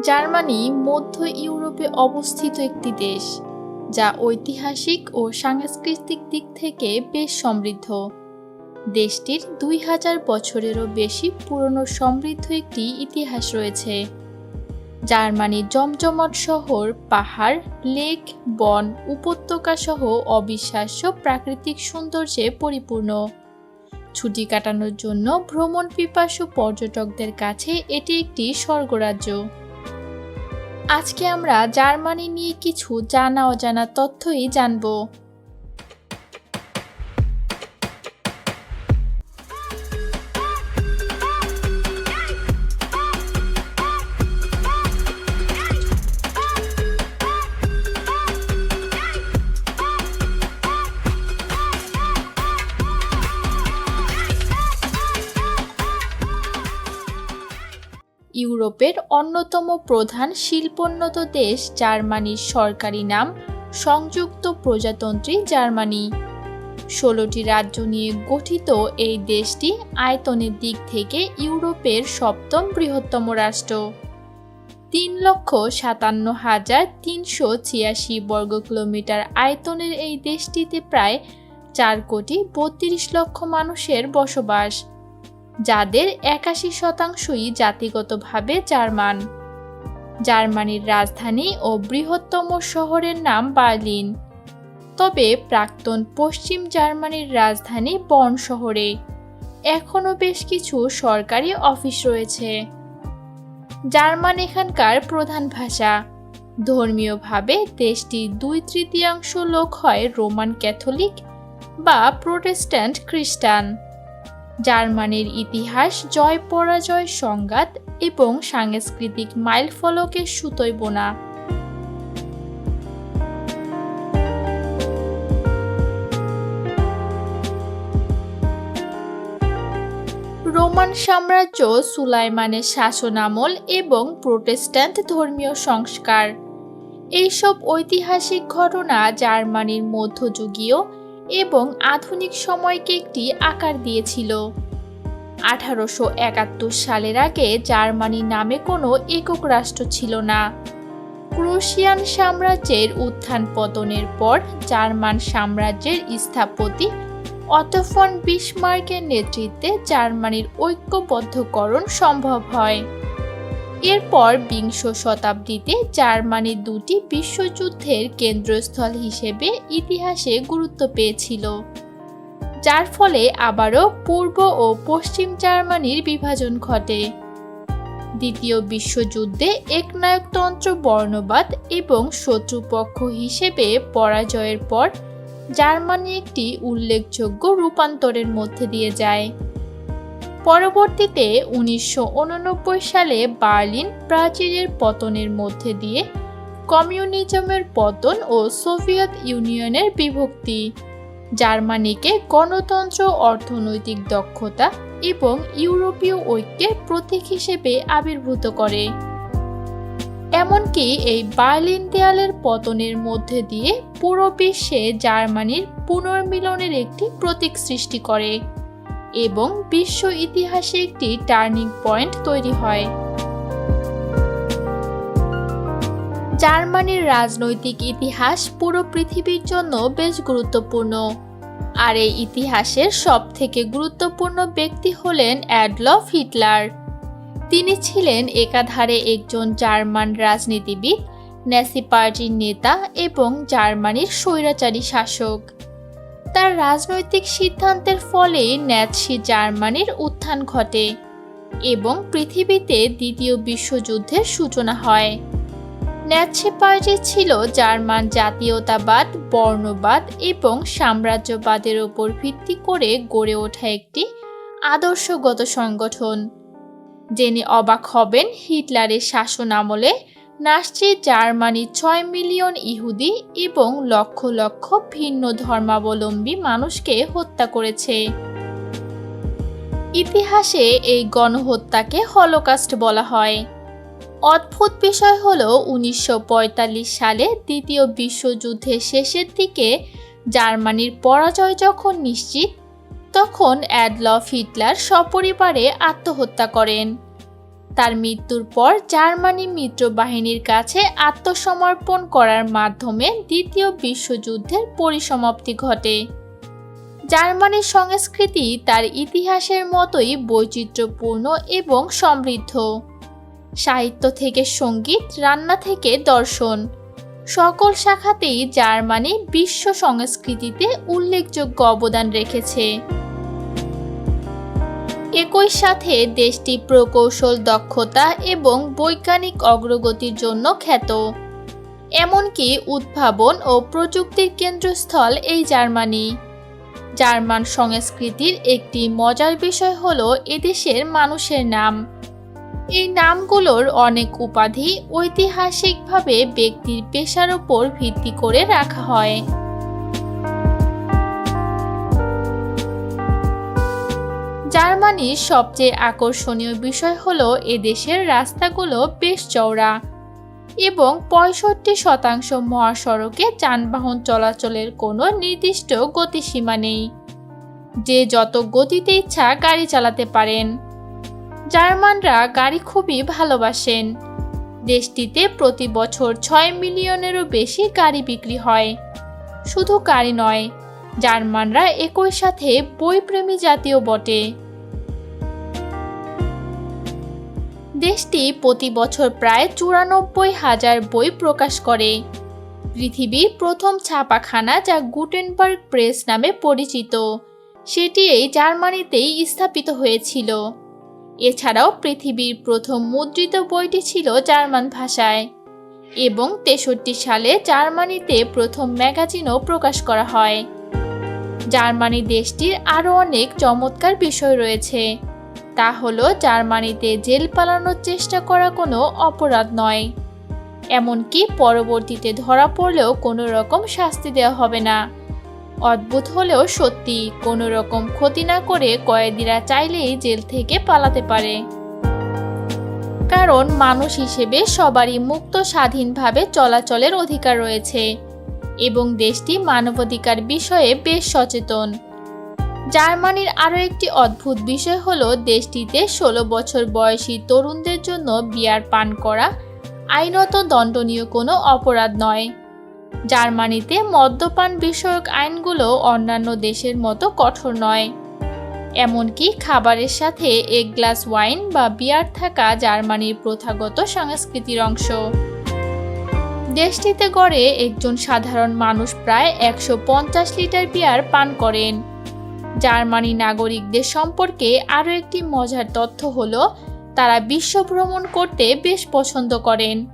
Germany মধ্য ইউরোপে অবস্থিত একটি দেশ, যা ঐতিহাসিক ও সাংস্কৃতিক দিক থেকে বেশ সমৃদ্ধ। দেশটির দুই হাজার বছরেরও বেশি পুরনো সমৃদ্ধ একটি ইতিহাস রয়েছে। জার্মানির জমজমট শহর, পাহাড়, লেক, বন, উপত্যকা সহ অবিশ্বাস্য প্রাকৃতিক সৌন্দর্যে পরিপূর্ণ। ছুটি কাটানোর জন্য ভ্রমণ পিপাসু পর্যটকদের কাছে এটি একটি স্বর্গরাজ্য। আজকে আমরা জার্মানি নিয়ে কিছু জানা অজানা তথ্যই জানব। ইউরোপের অন্যতম প্রধান শিল্পোন্নত দেশ জার্মানির সরকারি নাম সংযুক্ত প্রজাতন্ত্রী জার্মানি। ষোলোটি রাজ্য নিয়ে গঠিত এই দেশটি আয়তনের দিক থেকে ইউরোপের সপ্তম বৃহত্তম রাষ্ট্র। তিন লক্ষ সাতান্ন হাজার তিনশো ছিয়াশি বর্গ কিলোমিটার আয়তনের এই দেশটিতে প্রায় চার কোটি বত্রিশ লক্ষ মানুষের বসবাস। যাদের একাশি শতাংশই জাতিগতভাবে জার্মান। জার্মানির রাজধানী ও বৃহত্তম শহরের নাম বার্লিন। তবে প্রাক্তন পশ্চিম জার্মানির রাজধানী বর্ন শহরে এখনও বেশ কিছু সরকারি অফিস রয়েছে। জার্মান এখানকার প্রধান ভাষা। ধর্মীয়ভাবে দেশটির দুই তৃতীয়াংশ লোক হয় রোমান ক্যাথলিক বা প্রোটেস্ট্যান্ট খ্রিস্টান। জার্মানির ইতিহাস, জয় পরাজয় সংঘাত এবং সাংস্কৃতিক মাইলফলকের সুতোয় বোনা। রোমান সাম্রাজ্য সুলাইমানের শাসনামল এবং প্রোটেস্ট্যান্ট ধর্মীয় সংস্কার। এইসব ঐতিহাসিক ঘটনা জার্মানির মধ্যযুগীয় এবং আধুনিক সময়কে একটি আকার দিয়েছিল। আঠারোশো একাত্তর সালের আগে জার্মানি নামে কোনো একক রাষ্ট্র ছিল না। ক্রোশিয়ান সাম্রাজ্যের উত্থান পতনের পর জার্মান সাম্রাজ্যের স্থপতি অতফন বিসমার্কের নেতৃত্বে জার্মানির ঐক্যবদ্ধকরণ সম্ভব হয়। এরপর বিংশ শতাব্দীতে জার্মানি দুটি বিশ্বযুদ্ধের কেন্দ্রস্থল হিসেবে ইতিহাসে গুরুত্ব পেয়েছিল, যার ফলে আবারও পূর্ব ও পশ্চিম জার্মানির বিভাজন ঘটে। দ্বিতীয় বিশ্বযুদ্ধে একনায়কতন্ত্র বর্ণবাদ এবং শত্রুপক্ষ হিসেবে পরাজয়ের পর জার্মানি একটি উল্লেখযোগ্য রূপান্তরের মধ্যে দিয়ে যায়। পরবর্তীতে উনিশশো উননব্বই সালে বার্লিন প্রাচীরের পতনের মধ্যে দিয়ে কমিউনিজমের পতন ও সোভিয়েত ইউনিয়নের বিভক্তি, জার্মানিকে গণতন্ত্র, অর্থনৈতিক দক্ষতা এবং ইউরোপীয় ঐক্যের প্রতীক হিসেবে আবির্ভূত করে। এমনকি এই বার্লিন দেয়ালের পতনের মধ্যে দিয়ে পুরো বিশ্বে জার্মানির পুনর্মিলনের একটি প্রতীক সৃষ্টি করে। এবং বিশ্ব ইতিহাসে একটি টার্নিং পয়েন্ট তৈরি হয়। জার্মানির রাজনৈতিক ইতিহাস পুরো পৃথিবীর জন্য বেশ গুরুত্বপূর্ণ। আর এই ইতিহাসের সব থেকে গুরুত্বপূর্ণ ব্যক্তি হলেন অ্যাডলফ হিটলার। তিনি ছিলেন একাধারে একজন জার্মান রাজনীতিবিদ ন্যাসি পার্টির নেতা এবং জার্মানির স্বৈরাচারী শাসক। তার রাজনৈতিক সিদ্ধান্তের ফলে ন্যাৎসি জার্মানির উত্থান ঘটে এবং পৃথিবীতে দ্বিতীয় বিশ্বযুদ্ধের সূচনা হয়। ন্যাৎসি পার্টি ছিল জার্মান জাতীয়তাবাদ, বর্ণবাদ এবং সাম্রাজ্যবাদের ওপর ভিত্তি করে গড়ে ওঠা একটি আদর্শগত সংগঠন। জেনে অবাক হবেন হিটলারের শাসন আমলে নাসচি জার্মানির ছয় মিলিয়ন ইহুদি এবং লক্ষ লক্ষ ভিন্ন ধর্মাবলম্বী মানুষকে হত্যা করেছে। ইতিহাসে এই গণহত্যাকে হলোকাস্ট বলা হয়। অদ্ভুত বিষয় হল উনিশশো পঁয়তাল্লিশ সালে দ্বিতীয় বিশ্বযুদ্ধের শেষের দিকে জার্মানির পরাজয় যখন নিশ্চিত, তখন অ্যাডলফ হিটলার সপরিবারে আত্মহত্যা করেন। তার মৃত্যুর পর জার্মানি মিত্র বাহিনীর কাছে আত্মসমর্পণ করার মাধ্যমে দ্বিতীয় বিশ্বযুদ্ধের পরিসমাপ্তি ঘটে। জার্মানির সংস্কৃতি তার ইতিহাসের মতোই বৈচিত্র্যপূর্ণ এবং সমৃদ্ধ। সাহিত্য থেকে সংগীত, রান্না থেকে দর্শন, সকল শাখাতেই জার্মানি বিশ্ব সংস্কৃতিতে উল্লেখযোগ্য অবদান রেখেছে। একই সাথে দেশটি প্রকৌশল দক্ষতা এবং বৈজ্ঞানিক অগ্রগতির জন্য খ্যাত। এমনকি উদ্ভাবন ও প্রযুক্তির কেন্দ্রস্থল এই জার্মানি। জার্মান সংস্কৃতির একটি মজার বিষয় হল এদেশের মানুষের নাম। এই নামগুলোর অনেক উপাধি ঐতিহাসিকভাবে ব্যক্তির পেশার উপর ভিত্তি করে রাখা হয়। জার্মানির সবচেয়ে আকর্ষণীয় বিষয় হলো এদেশের রাস্তাগুলো বেশ চওড়া এবং পঁয়ষট্টি শতাংশ মহাসড়কে যানবাহন চলাচলের কোনো নির্দিষ্ট গতিসীমা নেই, যে যত গতিতে ইচ্ছা গাড়ি চালাতে পারেন। জার্মানরা গাড়ি খুবই ভালোবাসেন। দেশটিতে প্রতি বছর ছয় মিলিয়নেরও বেশি গাড়ি বিক্রি হয়। শুধু গাড়ি নয় জার্মানরা একই সাথে বইপ্রেমী জাতীয় বটে। দেশটি প্রতি বছর প্রায় চুরানব্বই হাজার বই প্রকাশ করে। পৃথিবীর প্রথম ছাপাখানা যা গুটেনবার্গ প্রেস নামে পরিচিত। সেটি এই জার্মানিতেই স্থাপিত হয়েছিল। এছাড়াও পৃথিবীর প্রথম মুদ্রিত বইটি ছিল জার্মান ভাষায় এবং তেষট্টি সালে জার্মানিতে প্রথম ম্যাগাজিনও প্রকাশ করা হয়। জার্মানি দেশটির আরও অনেক চমৎকার বিষয় রয়েছে। তা হলো, জার্মানিতে জেল পালানোর চেষ্টা করা কোনো অপরাধ নয়। এমনকি পরবর্তীতে ধরা পড়লেও কোনো রকম শাস্তি দেওয়া হবে না। অদ্ভুত হলেও সত্যি, কোনো রকম ক্ষতি না করে কয়েদিরা চাইলেই জেল থেকে পালাতে পারে। কারণ মানুষ হিসেবে সবারই মুক্ত স্বাধীনভাবে চলাচলের অধিকার রয়েছে। এবং দেশটি মানবাধিকার বিষয়ে বেশ সচেতন। জার্মানির আরও একটি অদ্ভুত বিষয় হলো দেশটিতে ষোলো বছর বয়সী তরুণদের জন্য বিয়ার পান করা আইনত দণ্ডনীয় কোনো অপরাধ নয়। জার্মানিতে মদ্যপান বিষয়ক আইনগুলো অন্যান্য দেশের মতো কঠোর নয়। এমনকি খাবারের সাথে এক গ্লাস ওয়াইন বা বিয়ার থাকা জার্মানির প্রথাগত সংস্কৃতির অংশ। দেশটিতে গড়ে একজন সাধারণ মানুষ প্রায় একশো পঞ্চাশ লিটার বিয়ার পান করেন। জার্মানি নাগরিকদের সম্পর্কে আরও একটি মজার তথ্য হলো, তারা বিশ্ব ভ্রমণ করতে বেশ পছন্দ করেন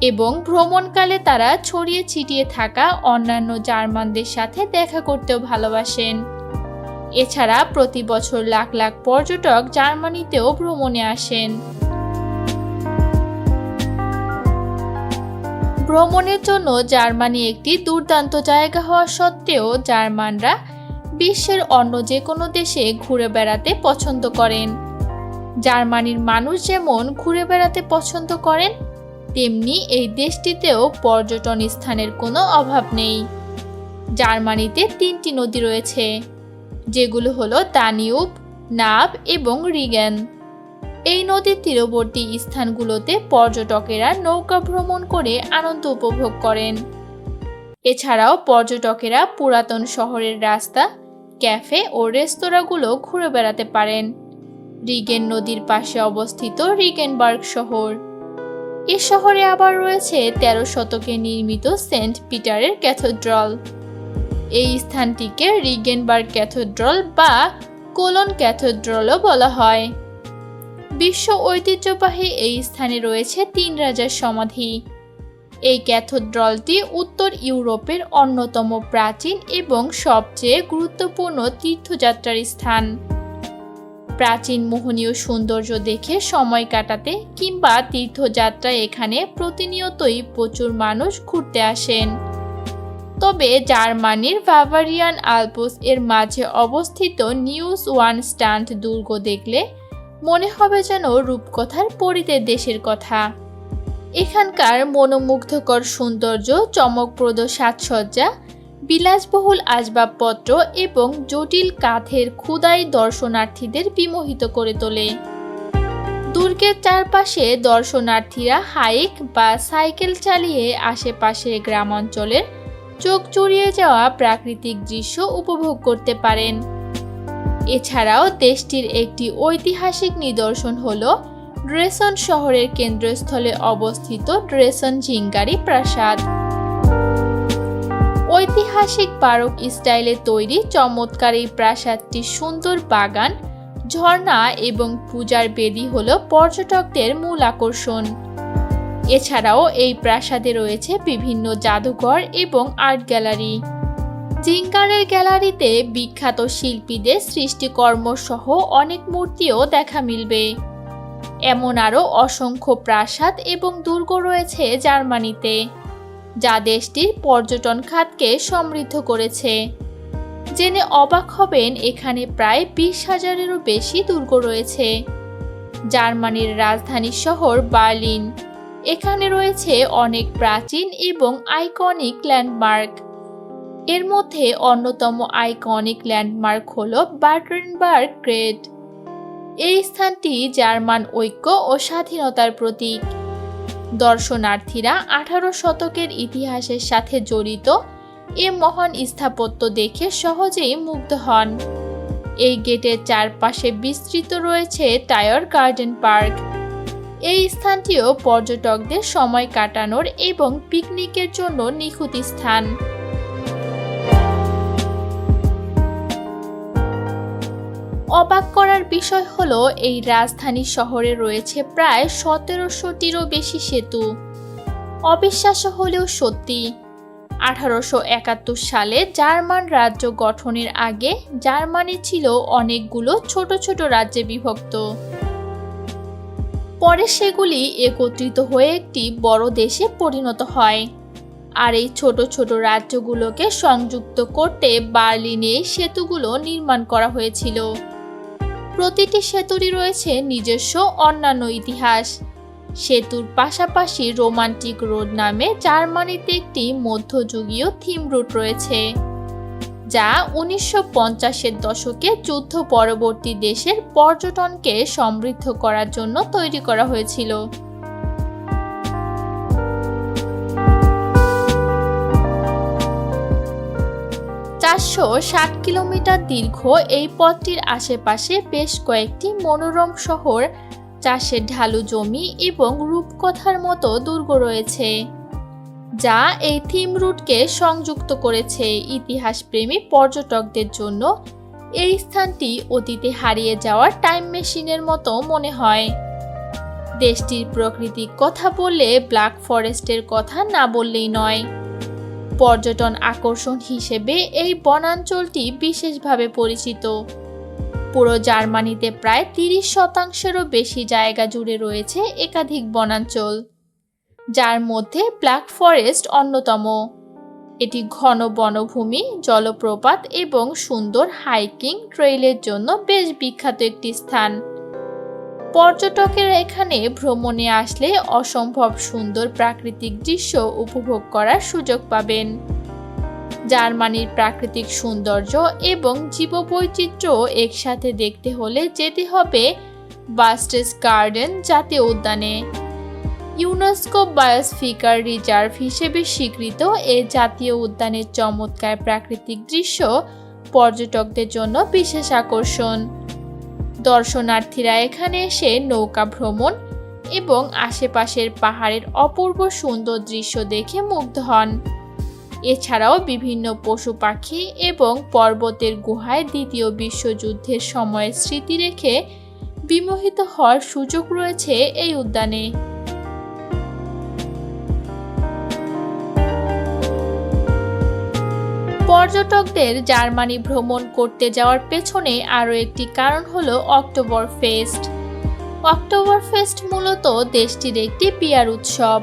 এবং ভ্রমণকালে তারা ছড়িয়ে ছিটিয়ে থাকা অন্যান্য জার্মানদের সাথে দেখা করতেও ভালোবাসেন। এছাড়া প্রতি বছর লাখ লাখ পর্যটক জার্মানিতেও ভ্রমণে আসেন। ভ্রমণের জন্য জার্মানি একটি দুর্দান্ত জায়গা হওয়া সত্ত্বেও জার্মানরা বিশ্বের অন্য যে কোনো দেশে ঘুরে বেড়াতে পছন্দ করেন। জার্মানির মানুষ যেমন ঘুরে বেড়াতে পছন্দ করেন, তেমনি এই দেশটিতেও পর্যটন স্থানের কোনো অভাব নেই। জার্মানিতে তিনটি নদী রয়েছে, যেগুলো হলো দানিউব, নাব এবং রিগেন। এই নদীর তীরবর্তী স্থানগুলোতে পর্যটকেরা নৌকা ভ্রমণ করে আনন্দ উপভোগ করেন। এছাড়াও পর্যটকেরা পুরাতন শহরের রাস্তা, ক্যাফে ও রেস্তোরাঁগুলো ঘুরে বেড়াতে পারেন। রিগেন নদীর পাশে অবস্থিত রিগেনবার্গ শহর। এ শহরে আবার রয়েছে তেরো শতকে নির্মিত সেন্ট পিটারের ক্যাথেড্রাল। এই স্থানটিকে রিগেনবার্গ ক্যাথেড্রাল বা কোলন ক্যাথেড্রালও বলা হয়। বিশ্ব ঐতিহ্যবাহী এই স্থানে রয়েছে তিন রাজার সমাধি। এই ক্যাথেড্রালটি উত্তর ইউরোপের অন্যতম প্রাচীন এবং সবচেয়ে গুরুত্বপূর্ণ তীর্থযাত্রার স্থান। প্রাচীন মোহনীয় সৌন্দর্য দেখে সময় কাটাতে কিংবা তীর্থযাত্রায় এখানে প্রতিনিয়তই প্রচুর মানুষ ঘুরতে আসেন। তবে জার্মানির বাভারিয়ান আলপস এর মাঝে অবস্থিত নিউজ ওয়ান স্টান্ট দুর্গ দেখলে মনে হবে যেন রূপকথার পরিতে দেশের কথা। এখানকার মনোমুগ্ধকর সৌন্দর্য, চমকপ্রদ সাজসজ্জা, বিলাসবহুল আসবাবপত্র এবং জটিল কাঠের ক্ষুদাই দর্শনার্থীদের বিমোহিত করে তোলে। দুর্গের চারপাশে দর্শনার্থীরা হাইক বা সাইকেল চালিয়ে আশেপাশের গ্রামাঞ্চলের চোখ চড়িয়ে যাওয়া প্রাকৃতিক দৃশ্য উপভোগ করতে পারেন। এছাড়াও দেশটির একটি ঐতিহাসিক নিদর্শন হল ড্রেসন শহরের কেন্দ্রস্থলে অবস্থিত ড্রেসন জিঙ্গারি প্রাসাদ। ঐতিহাসিক বারক স্টাইলে তৈরি চমৎকার এই প্রাসাদটি সুন্দর বাগান, ঝর্ণা এবং পূজার বেদি হল পর্যটকদের মূল আকর্ষণ। এছাড়াও এই প্রাসাদে রয়েছে বিভিন্ন জাদুঘর এবং আর্ট গ্যালারি। জিঙ্গারের গ্যালারিতে বিখ্যাত শিল্পীদের সৃষ্টিকর্ম সহ অনেক মূর্তিও দেখা মিলবে। এমন আরও অসংখ্য প্রাসাদ এবং দুর্গ রয়েছে জার্মানিতে, যা দেশটির পর্যটন খাতকে সমৃদ্ধ করেছে। জেনে অবাক হবেন, এখানে প্রায় বিশ হাজারেরও বেশি দুর্গ রয়েছে। জার্মানির রাজধানী শহর বার্লিন, এখানে রয়েছে অনেক প্রাচীন এবং আইকনিক ল্যান্ডমার্ক। এর মধ্যে অন্যতম আইকনিক ল্যান্ডমার্ক হল বার্টেনবার্গ গ্রেড এই স্থানটি জার্মান ঐক্য ও স্বাধীনতার প্রতীক। দর্শনার্থীরা আঠারো শতকের ইতিহাসের সাথে জড়িত এ মহান স্থাপত্য দেখে সহজেই মুগ্ধ হন। এই গেটের চারপাশে বিস্তৃত রয়েছে টায়ার গার্ডেন পার্ক। এই স্থানটিও পর্যটকদের সময় কাটানোর এবং পিকনিকের জন্য নিখুঁত স্থান। অবাক করার বিষয় হলো, এই রাজধানী শহরে রয়েছে প্রায় সতেরোশোটিরও বেশি সেতু। অবিশ্বাস্য হলেও সত্যি। আঠারোশো একাত্তর সালে জার্মান রাজ্য গঠনের আগে জার্মানি ছিল অনেকগুলো ছোট ছোট রাজ্যে বিভক্ত। পরে সেগুলি একত্রিত হয়ে একটি বড় দেশে পরিণত হয়। আর এই ছোট ছোট রাজ্যগুলোকে সংযুক্ত করতে বার্লিনে সেতুগুলো নির্মাণ করা হয়েছিল। প্রতিটি সেতুরই রয়েছে নিজস্ব অন্যান্য ইতিহাস। সেতুর পাশাপাশি রোমান্টিক রোড নামে জার্মানিতে একটি মধ্যযুগীয় থিম রুট রয়েছে, যা উনিশশো পঞ্চাশের দশকে যুদ্ধ পরবর্তী দেশের পর্যটনকে সমৃদ্ধ করার জন্য তৈরি করা হয়েছিল। চারশো ষাট কিলোমিটার দীর্ঘ এই পথটির আশেপাশে বেশ কয়েকটি মনোরম শহর, চাষের ঢালু জমি এবং রূপকথার মতো দুর্গ রয়েছে, যা এই থিম রুটকে সংযুক্ত করেছে। ইতিহাসপ্রেমী পর্যটকদের জন্য এই স্থানটি অতীতে হারিয়ে যাওয়ার টাইম মেশিনের মতো মনে হয়। দেশটির প্রকৃতির কথা বললে ব্ল্যাক ফরেস্টের কথা না বললেই নয়। পর্যটন আকর্ষণ হিসেবে এই বনাঞ্চলটি বিশেষভাবে পরিচিত। পুরো জার্মানিতে প্রায় তিরিশ শতাংশেরও বেশি জায়গা জুড়ে রয়েছে একাধিক বনাঞ্চল, যার মধ্যে ব্ল্যাক ফরেস্ট অন্যতম। এটি ঘন বনভূমি, জলপ্রপাত এবং সুন্দর হাইকিং, ট্রেইলের জন্য বেশ বিখ্যাত একটি স্থান। পর্যটকেরা এখানে ভ্রমণে আসলে অসম্ভব সুন্দর প্রাকৃতিক দৃশ্য উপভোগ করার সুযোগ পাবেন। জার্মানির প্রাকৃতিক সৌন্দর্য এবং জীববৈচিত্র্য একসাথে দেখতে হলে যেতে হবে বাস্টেস গার্ডেন জাতীয় উদ্যানে। ইউনেস্কো বায়োস্ফিকার রিজার্ভ হিসেবে স্বীকৃত এ জাতীয় উদ্যানের চমৎকার প্রাকৃতিক দৃশ্য পর্যটকদের জন্য বিশেষ আকর্ষণ। দর্শনার্থীরা এখানে এসে নৌকা ভ্রমণ এবং আশেপাশের পাহাড়ের অপূর্ব সুন্দর দৃশ্য দেখে মুগ্ধ হন। এছাড়াও বিভিন্ন পশু পাখি এবং পর্বতের গুহায় দ্বিতীয় বিশ্বযুদ্ধের সময়ের স্মৃতি রেখে বিমোহিত হওয়ার সুযোগ রয়েছে এই উদ্যানে। পর্যটকদের জার্মানি ভ্রমণ করতে যাওয়ার পেছনে আরও একটি কারণ হল অক্টোবর ফেস্ট অক্টোবর ফেস্ট মূলত দেশটির একটি বিয়ার উৎসব।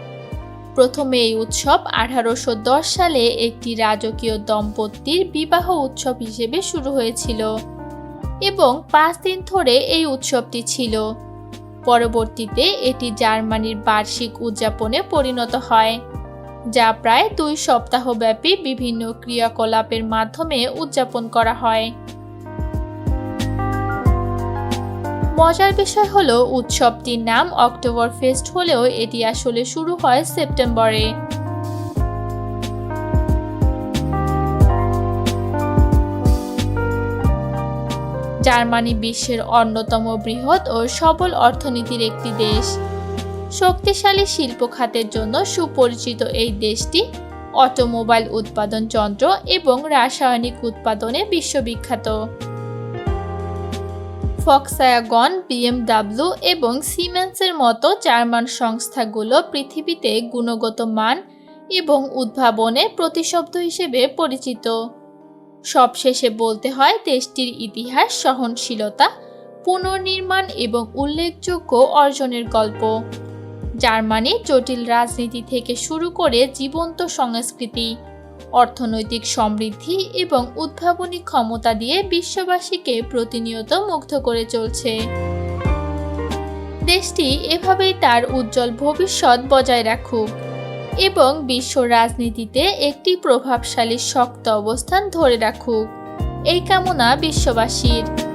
প্রথমে এই উৎসব আঠারোশো দশ সালে একটি রাজকীয় দম্পতির বিবাহ উৎসব হিসেবে শুরু হয়েছিল এবং পাঁচ দিন ধরে এই উৎসবটি ছিল। পরবর্তীতে এটি জার্মানির বার্ষিক উদযাপনে পরিণত হয়। যা প্রায় দুই সপ্তাহব্যাপী বিভিন্ন ক্রিয়াকলাপের মাধ্যমে উদযাপন করা হয়। মজার বিষয় হলো, উৎসবটির নাম অক্টোবর ফেস্ট হলেও এটি আসলে শুরু হয় সেপ্টেম্বরে। জার্মানি বিশ্বের অন্যতম বৃহৎ ও সবল অর্থনীতির একটি দেশ। শক্তিশালী শিল্প খাতের জন্য সুপরিচিত এই দেশটি অটোমোবাইল উৎপাদন যন্ত্র এবং রাসায়নিক উৎপাদনে বিশ্ববিখ্যাত। ফক্সায়াগন, বিএমডাব্লিউ এবং সিমেন্সের মতো জার্মান সংস্থাগুলো পৃথিবীতে গুণগত মান এবং উদ্ভাবনে প্রতিশব্দ হিসেবে পরিচিত। সবশেষে বলতে হয়, দেশটির ইতিহাস, সহনশীলতা, পুনর্নির্মাণ এবং উল্লেখযোগ্য অর্জনের গল্প। জার্মানি জটিল রাজনীতি থেকে শুরু করে জীবন্ত সংস্কৃতি, অর্থনৈতিক সমৃদ্ধি এবং উদ্ভাবনী ক্ষমতা দিয়ে বিশ্ববাসীকে প্রতিনিয়ত মুগ্ধ করে চলছে। দেশটি এভাবেই তার উজ্জ্বল ভবিষ্যৎ বজায় রাখুক এবং বিশ্ব রাজনীতিতে একটি প্রভাবশালী শক্ত অবস্থান ধরে রাখুক। এই কামনা বিশ্ববাসীর।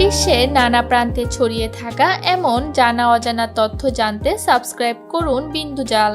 বিশ্বের নানা প্রান্তে ছড়িয়ে থাকা এমন জানা অজানা তথ্য জানতে সাবস্ক্রাইব করুন বিন্দুজাল।